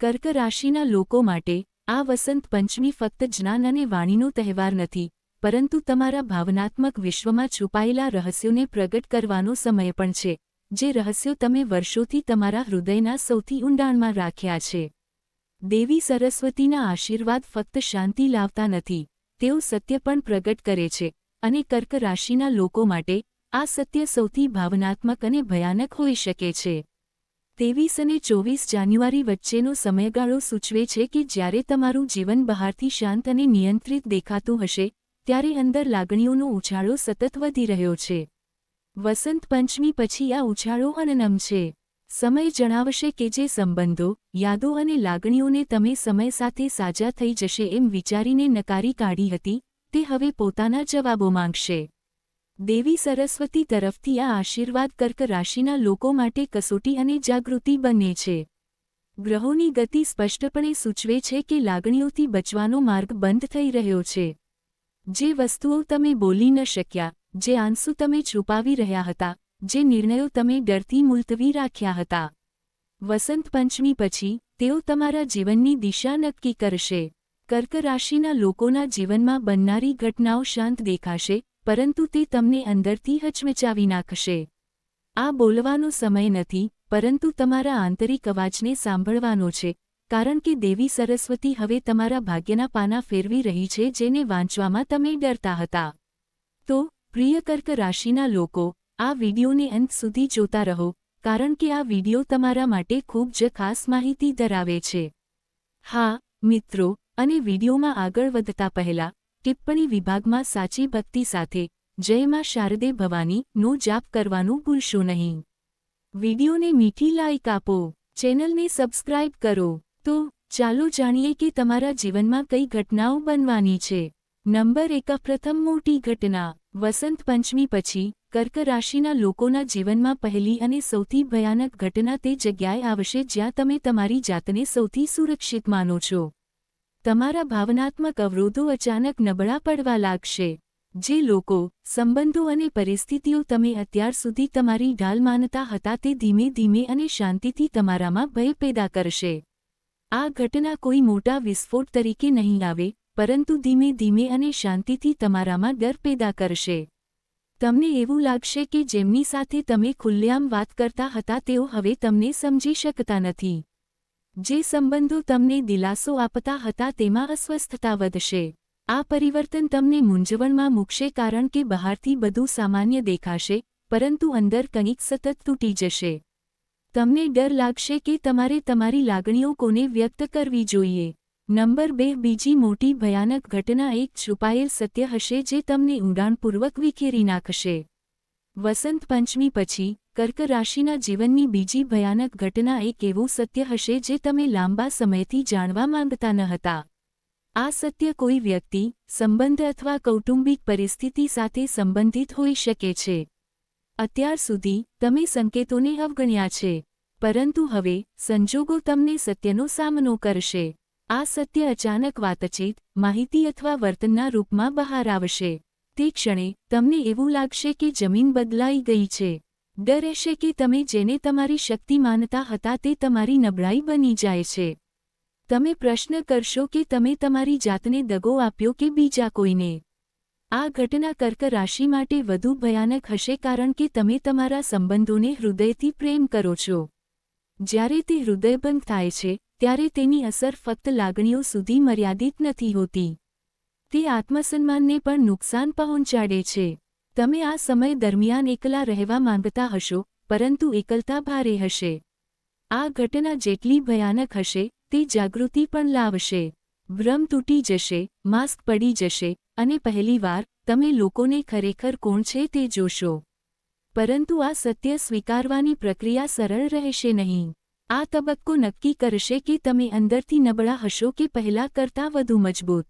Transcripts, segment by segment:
કર્ક રાશિના લોકો માટે આ વસંત પંચમી ફક્ત જ્ઞાન અને વાણીનો તહેવાર નથી, પરંતુ તમારા ભાવનાત્મક વિશ્વમાં છુપાયેલા રહસ્યોને પ્રગટ કરવાનો સમય પણ છે, જે રહસ્યો તમે વર્ષોથી તમારા હૃદયના સૌથી ઊંડાણમાં રાખ્યા છે. દેવી સરસ્વતીના આશીર્વાદ ફક્ત શાંતિ લાવતા નથી, તેઓ સત્ય પણ પ્રગટ કરે છે, અને કર્ક રાશિના લોકો માટે આ સત્ય સૌથી ભાવનાત્મક અને ભયાનક હોઈ શકે છે. ત્રેવીસ અને ચોવીસ જાન્યુઆરી વચ્ચેનો સમયગાળો સૂચવે છે કે જ્યારે તમારું જીવન બહારથી શાંત અને નિયંત્રિત દેખાતું હશે, ત્યારે અંદર લાગણીઓનો ઉછાળો સતત વધી રહ્યો છે. વસંત પંચમી પછી આ ઉછાળો અનનમ છે. સમય જણાવશે કે જે સંબંધો, યાદો અને લાગણીઓને તમે સમય સાથે સાજા થઈ જશે એમ વિચારીને નકારી કાઢી હતી, તે હવે પોતાના જવાબો માંગશે. દેવી સરસ્વતી તરફથી આ આશીર્વાદ કર્ક રાશિના લોકો માટે કસોટી અને જાગૃતિ બને છે. ગ્રહોની ગતિ સ્પષ્ટપણે સૂચવે છે કે લાગણીઓથી બચવાનો માર્ગ બંધ થઈ રહ્યો છે. જે વસ્તુઓ તમે બોલી ન શક્યા, જે આંસુ તમે છુપાવી રહ્યા હતા, જે નિર્ણયો તમે ડરથી મુલતવી રાખ્યા હતા. વસંત પંચમી પછી, તેઓ તમારા જીવનની દિશા નક્કી કરશે. કર્ક રાશિના લોકોના જીવનમાં બનનારી ઘટનાઓ શાંત દેખાશે પરંતુ તે તમને અંદરથી હચમચાવી નાખશે. આ બોલવાનો સમય નથી, પરંતુ તમારા આંતરિક અવાજને સાંભળવાનો છે, કારણ કે દેવી સરસ્વતી હવે તમારા ભાગ્યના પાના ફેરવી રહી છે જેને વાંચવામાં તમે ડરતા હતા. તો, પ્રિય કર્ક રાશિના લોકો, આ વિડીયોને અંત સુધી જોતા રહો, કારણ કે આ વિડિયો તમારા માટે ખૂબ જ ખાસ માહિતી ધરાવે છે. હા, મિત્રો, અને વિડિયોમાં આગળ વધતા પહેલા ટિપ્પણી વિભાગમાં સાચી ભક્તિ સાથે, જયમાં શારદે ભવાની જાપ કરવાનું ભૂલશો નહીં. વિડિયોને મીઠી લાઈક આપો, ચેનલને સબસ્ક્રાઇબ કરો, તો ચાલો જાણીએ કે તમારા જીવનમાં કઈ ઘટનાઓ બનવાની છે. નંબર એક, પ્રથમ મોટી ઘટના, વસંત પંચમી પછી, કર્ક રાશિના લોકોના જીવનમાં પહેલી અને સૌથી ભયાનક ઘટના તે જગ્યાએ આવશે જ્યાં તમે તમારી જાતને સૌથી સુરક્ષિત માનો છો. તમારા ભાવનાત્મક અવરોધો અચાનક નબળા પડવા લાગશે. જે લોકો, સંબંધો અને પરિસ્થિતિઓ તમે અત્યાર સુધી તમારી ઢાલ માનતા હતા તે ધીમે ધીમે અને શાંતિથી તમારામાં ભય પેદા કરશે. આ ઘટના કોઈ મોટા વિસ્ફોટ તરીકે નહીં આવે, પરંતુ ધીમે ધીમે અને શાંતિથી તમારામાં ડર પેદા કરશે. તમને એવું લાગશે કે જેમની સાથે તમે ખુલ્લેઆમ વાત કરતા હતા તેઓ હવે તમને સમજી શકતા નથી. જે સંબંધો તમને દિલાસો આપતા હતા તેમાં અસ્વસ્થતા વધશે. આ પરિવર્તન તમને મૂંઝવણમાં મૂકશે કારણ કે બહારથી બધું સામાન્ય દેખાશે, પરંતુ અંદર કંઈક સતત તૂટી જશે. તમને ડર લાગશે કે તમારે તમારી લાગણીઓ કોને વ્યક્ત કરવી જોઈએ. નંબર બે, બીજી મોટી ભયાનક ઘટના એક છુપાયેલ સત્ય હશે જે તમને ઊંડાણપૂર્વક વિખેરી નાખશે. વસંત પંચમી પછી કર્ક રાશિના જીવનની બીજી ભયાનક ઘટના એક એવું સત્ય હશે જે તમે લાંબા સમયથી જાણવા માંગતા ન હતા. આ સત્ય કોઈ વ્યક્તિ, સંબંધ અથવા કૌટુંબિક પરિસ્થિતિ સાથે સંબંધિત હોઈ શકે છે. અત્યાર સુધી તમે સંકેતોને અવગણ્યા છે, પરંતુ હવે સંજોગો તમને સત્યનો સામનો કરશે. આ સત્ય અચાનક વાતચીત, માહિતી અથવા વર્તનના રૂપમાં બહાર આવશે. તે ક્ષણે તમને એવું લાગશે કે જમીન બદલાઈ ગઈ છે. ડર રહેશે કે તમે જેને તમારી શક્તિ માનતા હતા તે તમારી નબળાઈ બની જાય છે. તમે પ્રશ્ન કરશો કે તમે તમારી જાતને દગો આપ્યો કે બીજા કોઈને? આ ઘટના કર્ક રાશિ માટે વધુ ભયાનક હશે કારણ કે તમે તમારા સંબંધોને હૃદયથી પ્રેમ કરો છો. જ્યારે તે હૃદયભંગ થાય છે, ત્યારે તેની અસર ફક્ત લાગણીઓ સુધી મર્યાદિત નથી હોતી. તે આત્મસન્માનને પણ નુકસાન પહોંચાડે છે. તમે આ સમય દરમિયાન એકલા રહેવા માંગતા હશો, પરંતુ એકલતા ભારે હશે. આ ઘટના જેટલી ભયાનક હશે, તે જાગૃતિ પણ લાવશે. ભ્રમ તૂટી જશે, માસ્ક પડી જશે, અને પહેલીવાર તમે લોકોને ખરેખર કોણ છે તે જોશો. પરંતુ આ સત્ય સ્વીકારવાની પ્રક્રિયા સરળ રહેશે નહીં. આ તબક્કો નક્કી કરશે કે તમે અંદરથી નબળા હશો કે પહેલા કરતાં વધુ મજબૂત.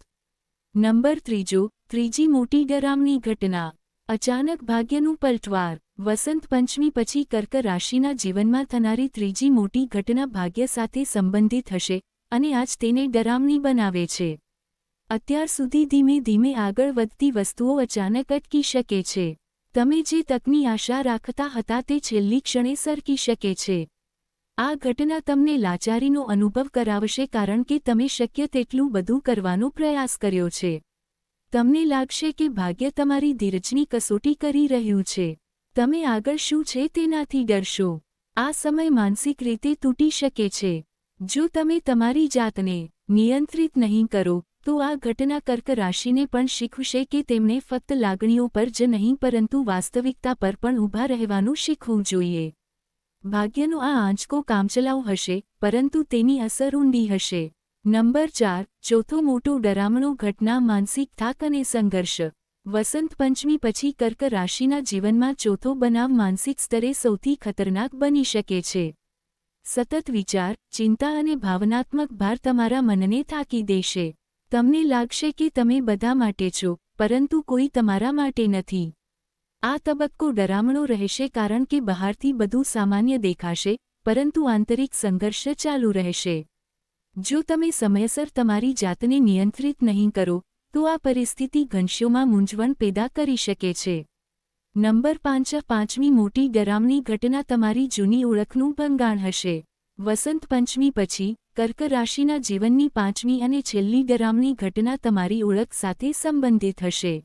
નંબર ત્રીજો, ત્રીજી મોટી ડરામની ઘટના. અચાનક ભાગ્યનું પલટવાર, વસંત પંચમી પછી કર્ક રાશિના જીવનમાં થનારી ત્રીજી મોટી ઘટના ભાગ્ય સાથે સંબંધિત હશે અને આજ તેને ડરામણી બનાવે છે. અત્યાર સુધી ધીમે ધીમે આગળ વધતી વસ્તુઓ અચાનક અટકી શકે છે. તમે જે તકની આશા રાખતા હતા તે છેલ્લી ક્ષણે સરકી શકે છે. આ ઘટના તમને લાચારીનો અનુભવ કરાવશે કારણ કે તમે શક્ય તેટલું બધું કરવાનો પ્રયાસ કર્યો છે. તમને લાગશે કે ભાગ્ય તમારી ધીરજની કસોટી કરી રહ્યું છે. તમે આગળ શું છે તેનાથી ડરશો. આ સમય માનસિક રીતે તૂટી શકે છે. જો તમે તમારી જાતને નિયંત્રિત નહીં કરો, તો આ ઘટના કર્ક રાશિને પણ શીખવશે કે તેમને ફક્ત લાગણીઓ પર જ નહીં, પરંતુ વાસ્તવિકતા પર પણ ઊભા રહેવાનું શીખવું જોઈએ. ભાગ્યનો આ આંચકો કામચલાઉ હશે, પરંતુ તેની અસર ઊંડી હશે. નંબર ચાર, ચોથું મોટું ડરામણું ઘટના માનસિક થાક અને સંઘર્ષ. વસંત પંચમી પછી કર્ક રાશિના જીવનમાં ચોથો બનાવ માનસિક સ્તરે સૌથી ખતરનાક બની શકે છે. સતત વિચાર, ચિંતા અને ભાવનાત્મક ભાર તમારા મનને થાકી દેશે. તમને લાગશે કે તમે બધા માટે છો, પરંતુ કોઈ તમારા માટે નથી. આ તબક્કો ડરામણો રહેશે કારણ કે બહારથી બધું સામાન્ય દેખાશે, પરંતુ આંતરિક સંઘર્ષ ચાલુ રહેશે. જો તમે સમયસર તમારી જાતને નિયંત્રિત નહીં કરો, તો આ પરિસ્થિતિ ઘનશ્યોમાં મૂંઝવણ પેદા કરી શકે છે. નંબર પાંચ, પાંચમી મોટી ગરામની ઘટના તમારી જૂની ઓળખનું ભંગાણ હશે. વસંત પંચમી પછી, કર્ક રાશિના જીવનની પાંચમી અને છેલ્લી ગરામની ઘટના તમારી ઓળખ સાથે સંબંધિત હશે.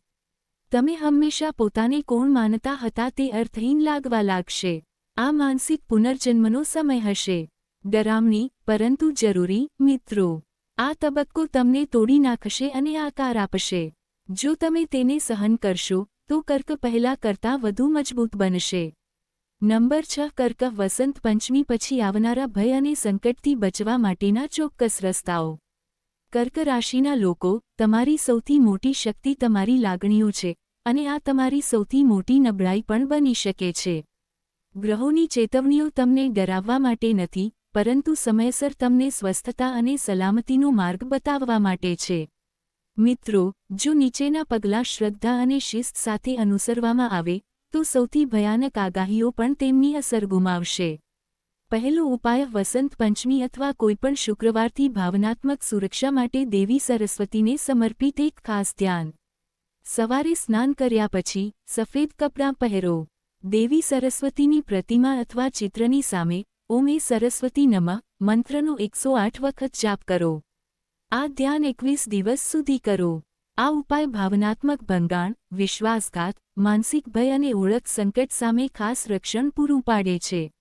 તમે હંમેશા પોતાને કોણ માનતા હતા તે અર્થહીન લાગવા લાગશે. આ માનસિક પુનર્જન્મનો સમય હશે. ડરામણી, પરંતુ જરૂરી મિત્રો. આ તબક્કો તમને તોડી નાખશે અને આકાર આપશે. જો તમે તેને સહન કરશો, તો કર્ક પહેલા કરતાં વધુ મજબૂત બનશે. નંબર છ, કર્ક વસંત પંચમી પછી આવનારા ભય અને સંકટથી બચવા માટેના ચોક્કસ રસ્તાઓ. કર્ક રાશિના લોકો, તમારી સૌથી મોટી શક્તિ તમારી લાગણીઓ છે, અને આ તમારી સૌથી મોટી નબળાઈ પણ બની શકે છે. ગ્રહોની ચેતવણીઓ તમને ડરાવવા માટે નથી પરંતુ સમયસર તમને સ્વસ્થતા અને સલામતીનો માર્ગ બતાવવા માટે છે. મિત્રો, જો નીચેના પગલાં શ્રદ્ધા અને શિસ્ત સાથે અનુસરવામાં આવે, તો સૌથી ભયાનક આગાહીઓ પણ તેમની અસર ગુમાવશે. પહેલો ઉપાય વસંત પંચમી અથવા કોઈપણ શુક્રવારથી ભાવનાત્મક સુરક્ષા માટે દેવી સરસ્વતીને સમર્પિત એક ખાસ ધ્યાન. સવારે સ્નાન કર્યા પછી સફેદ કપડાં પહેરો. દેવી સરસ્વતીની પ્રતિમા અથવા ચિત્રની સામે ઓમ સરસ્વતી નમઃ, મંત્રનો એકસો આઠ વખત જાપ કરો. આ ધ્યાન એકવીસ દિવસ સુધી કરો. આ ઉપાય ભાવનાત્મક ભંગાણ, વિશ્વાસઘાત, માનસિક ભય અને ઓળખ સંકટ સામે ખાસ રક્ષણ પૂરું પાડે છે.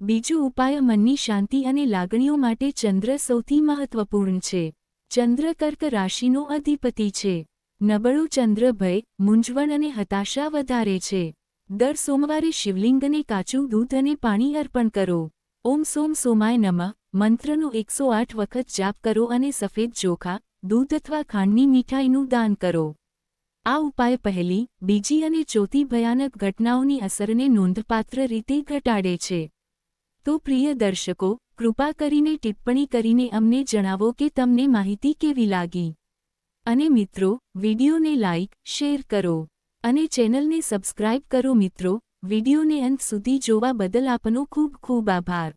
બીજો ઉપાય મનની શાંતિ અને લાગણીઓ માટે ચંદ્ર સૌથી મહત્વપૂર્ણ છે. ચંદ્ર કર્ક રાશિનો અધિપતિ છે. નબળો ચંદ્ર ભય, મૂંઝવણ અને હતાશા વધારે છે. દર સોમવારે શિવલિંગને કાચું દૂધ અને પાણી અર્પણ કરો. ઓમ સોમ સોમાય નમઃ. મંત્રનો એકસો આઠ વખત જાપ કરો અને સફેદ ચોખા, દૂધ અથવા ખાંડની મીઠાઈનું દાન કરો. આ ઉપાય પહેલી, બીજી અને ચોથી ભયાનક ઘટનાઓની અસરને નોંધપાત્ર રીતે ઘટાડે છે. તો પ્રિય દર્શકો, કૃપા કરીને ટિપ્પણી કરીને અમને જણાવો કે તમને માહિતી કેવી લાગી. અને મિત્રો, વિડિયોને લાઇક શેર કરો. અને ચેનલને સબસ્ક્રાઇબ કરો મિત્રો. વિડીયોને અંત સુધી જોવા બદલ આપનો ખૂબ ખૂબ આભાર.